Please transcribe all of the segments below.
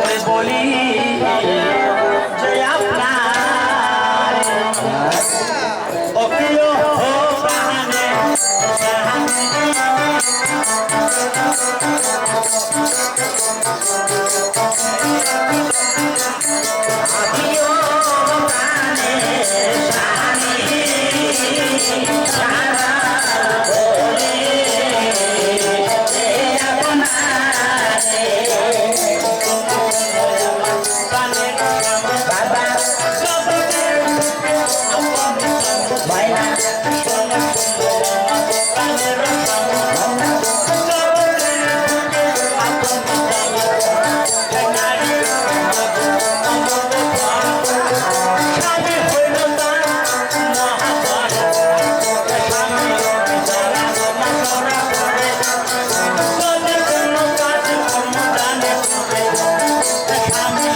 করে বলি।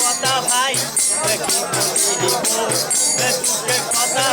কথা ভাই কি বলিব দুঃখের কথা